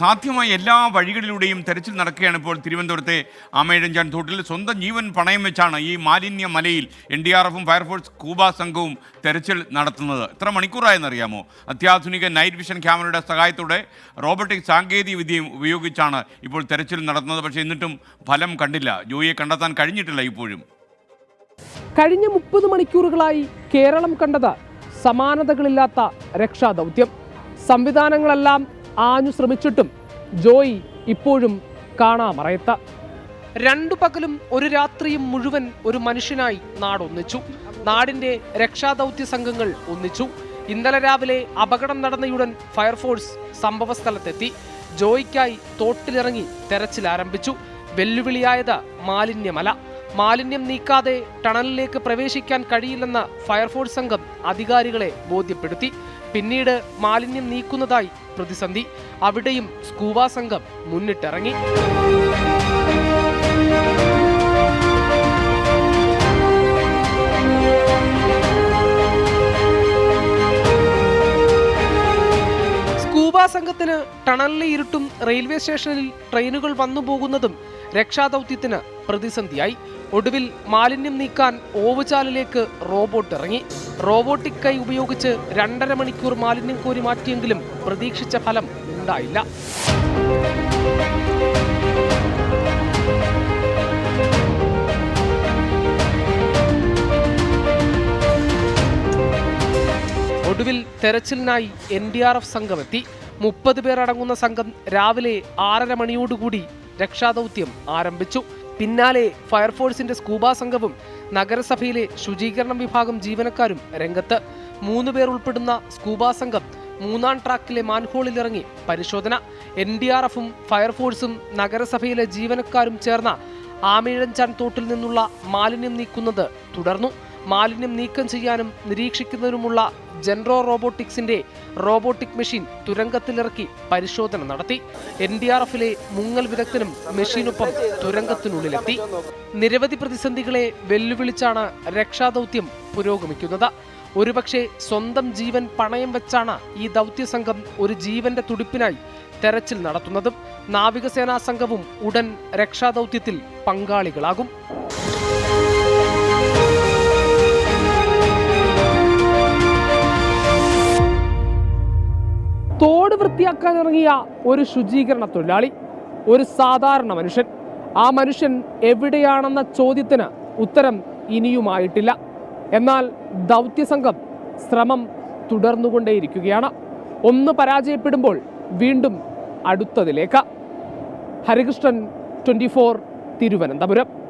സാധ്യമായ എല്ലാ വഴികളിലൂടെയും തെരച്ചിൽ നടക്കുകയാണ് ഇപ്പോൾ തിരുവനന്തപുരത്തെ ആമേഴഞ്ചാൻ തോട്ടിൽ. സ്വന്തം ജീവൻ പണയം വെച്ചാണ് ഈ മാലിന്യ മലയിൽ എൻ ഡി ആർ എഫും ഫയർഫോഴ്സ് കൂബ സംഘവും തെരച്ചിൽ നടത്തുന്നത്. എത്ര മണിക്കൂറായെന്നറിയാമോ? അത്യാധുനിക നൈറ്റ് വിഷൻ ക്യാമറയുടെ സഹായത്തോടെ റോബോട്ടിക് സാങ്കേതിക വിദ്യയും ഉപയോഗിച്ചാണ് ഇപ്പോൾ തെരച്ചിൽ നടത്തുന്നത്. പക്ഷേ എന്നിട്ടും ഫലം കണ്ടില്ല. ജോയിയെ കണ്ടെത്താൻ കഴിഞ്ഞിട്ടില്ല ഇപ്പോഴും. കഴിഞ്ഞ മുപ്പത് മണിക്കൂറുകളായി കേരളം കണ്ടത് സമാനതകളില്ലാത്ത രക്ഷാദൗത്യം. സംവിധാനങ്ങളെല്ലാം ആഞ്ഞു ശ്രമിച്ചിട്ടും ജോയി ഇപ്പോഴും കാണാമറയത്ത രണ്ടു പകലും ഒരു രാത്രിയും മുഴുവൻ ഒരു മനുഷ്യനായി നാടൊന്നിച്ചു. നാടിന്റെ രക്ഷാദൗത്യ സംഘങ്ങൾ ഒന്നിച്ചു. ഇന്നലെ രാവിലെ അപകടം നടന്നയുടൻ ഫയർഫോഴ്സ് സംഭവസ്ഥലത്തെത്തി. ജോയിക്കായി തോട്ടിലിറങ്ങി തെരച്ചിൽ ആരംഭിച്ചു വെല്ലുവിളിയായത് മാലിന്യമല. മാലിന്യം നീക്കാതെ ടണലിലേക്ക് പ്രവേശിക്കാൻ കഴിയില്ലെന്ന ഫയർഫോഴ്സ് സംഘം അധികാരികളെ ബോധ്യപ്പെടുത്തി. പിന്നീട് മാലിന്യം നീക്കുന്നതായി പ്രതിസന്ധി. അവിടെയും സ്കൂബ സംഘം മുന്നിട്ടിറങ്ങി. സ്കൂബ സംഘത്തിന് ടണലിലെ ഇരുട്ടും റെയിൽവേ സ്റ്റേഷനിൽ ട്രെയിനുകൾ വന്നു പോകുന്നതും രക്ഷാദൗത്യത്തിന് പ്രതിസന്ധിയായി. ഒടുവിൽ മാലിന്യം നീക്കാൻ ഓവുചാലിലേക്ക് റോബോട്ട് ഇറങ്ങി. റോബോട്ടിക് കൈ ഉപയോഗിച്ച് രണ്ടര മണിക്കൂർ മാലിന്യം കോരി മാറ്റിയെങ്കിലും പ്രതീക്ഷിച്ച ഫലം ഉണ്ടായില്ല. ഒടുവിൽ തെരച്ചിലിനായി എൻ ഡി ആർ എഫ് സംഘമെത്തി. മുപ്പത് പേർ അടങ്ങുന്ന സംഘം രാവിലെ ആറര മണിയോടുകൂടി രക്ഷാദൗത്യം ആരംഭിച്ചു. പിന്നാലെ ഫയർഫോഴ്സിന്റെ സ്കൂബ സംഘവും നഗരസഭയിലെ ശുചീകരണ വിഭാഗം ജീവനക്കാരും രംഗത്ത്. മൂന്ന് പേർ ഉൾപ്പെടുന്ന സ്കൂബ സംഘം മൂന്നാം ട്രാക്കിലെ മാൻഹോളിൽ ഇറങ്ങി പരിശോധന. എൻ ഡി ആർ എഫും ഫയർഫോഴ്സും നഗരസഭയിലെ ജീവനക്കാരും ചേർന്ന ആമേഴഞ്ചാൻ തോട്ടിൽ നിന്നുള്ള മാലിന്യം നീക്കുന്നത് തുടർന്നു. മാലിന്യം നീക്കം ചെയ്യാനും നിരീക്ഷിക്കുന്നതിനുമുള്ള ജെൻറോ റോബോട്ടിക്സിന്റെ റോബോട്ടിക് മെഷീൻ തുരങ്കത്തിലിറക്കി പരിശോധന നടത്തി. എൻ ഡി ആർ എഫിലെ മുങ്ങൽ വിദഗ്ധനും മെഷീനൊപ്പം തുരങ്കത്തിനുള്ളിലെത്തി. നിരവധി പ്രതിസന്ധികളെ വെല്ലുവിളിച്ചാണ് രക്ഷാദൗത്യം പുരോഗമിക്കുന്നത്. ഒരുപക്ഷെ സ്വന്തം ജീവൻ പണയം വെച്ചാണ് ഈ ദൗത്യസംഘം ഒരു ജീവന്റെ തുടിപ്പിനായി തെരച്ചിൽ നടത്തുന്നതും. നാവികസേനാ സംഘവും ഉടൻ രക്ഷാദൗത്യത്തിൽ പങ്കാളികളാകും. ഇറങ്ങിയ ഒരു ശുചീകരണ തൊഴിലാളി ഒരു സാധാരണ മനുഷ്യൻ. ആ മനുഷ്യൻ എവിടെയാണെന്ന ചോദ്യത്തിന് ഉത്തരം ഇനിയുമായിട്ടില്ല. എന്നാൽ ദൗത്യസംഘം ശ്രമം തുടർന്നുകൊണ്ടേയിരിക്കുകയാണ്. ഒന്ന് പരാജയപ്പെടുമ്പോൾ വീണ്ടും അടുത്തതിലേക്ക്. Harikrishnan twenty four Thiruvananthapuram.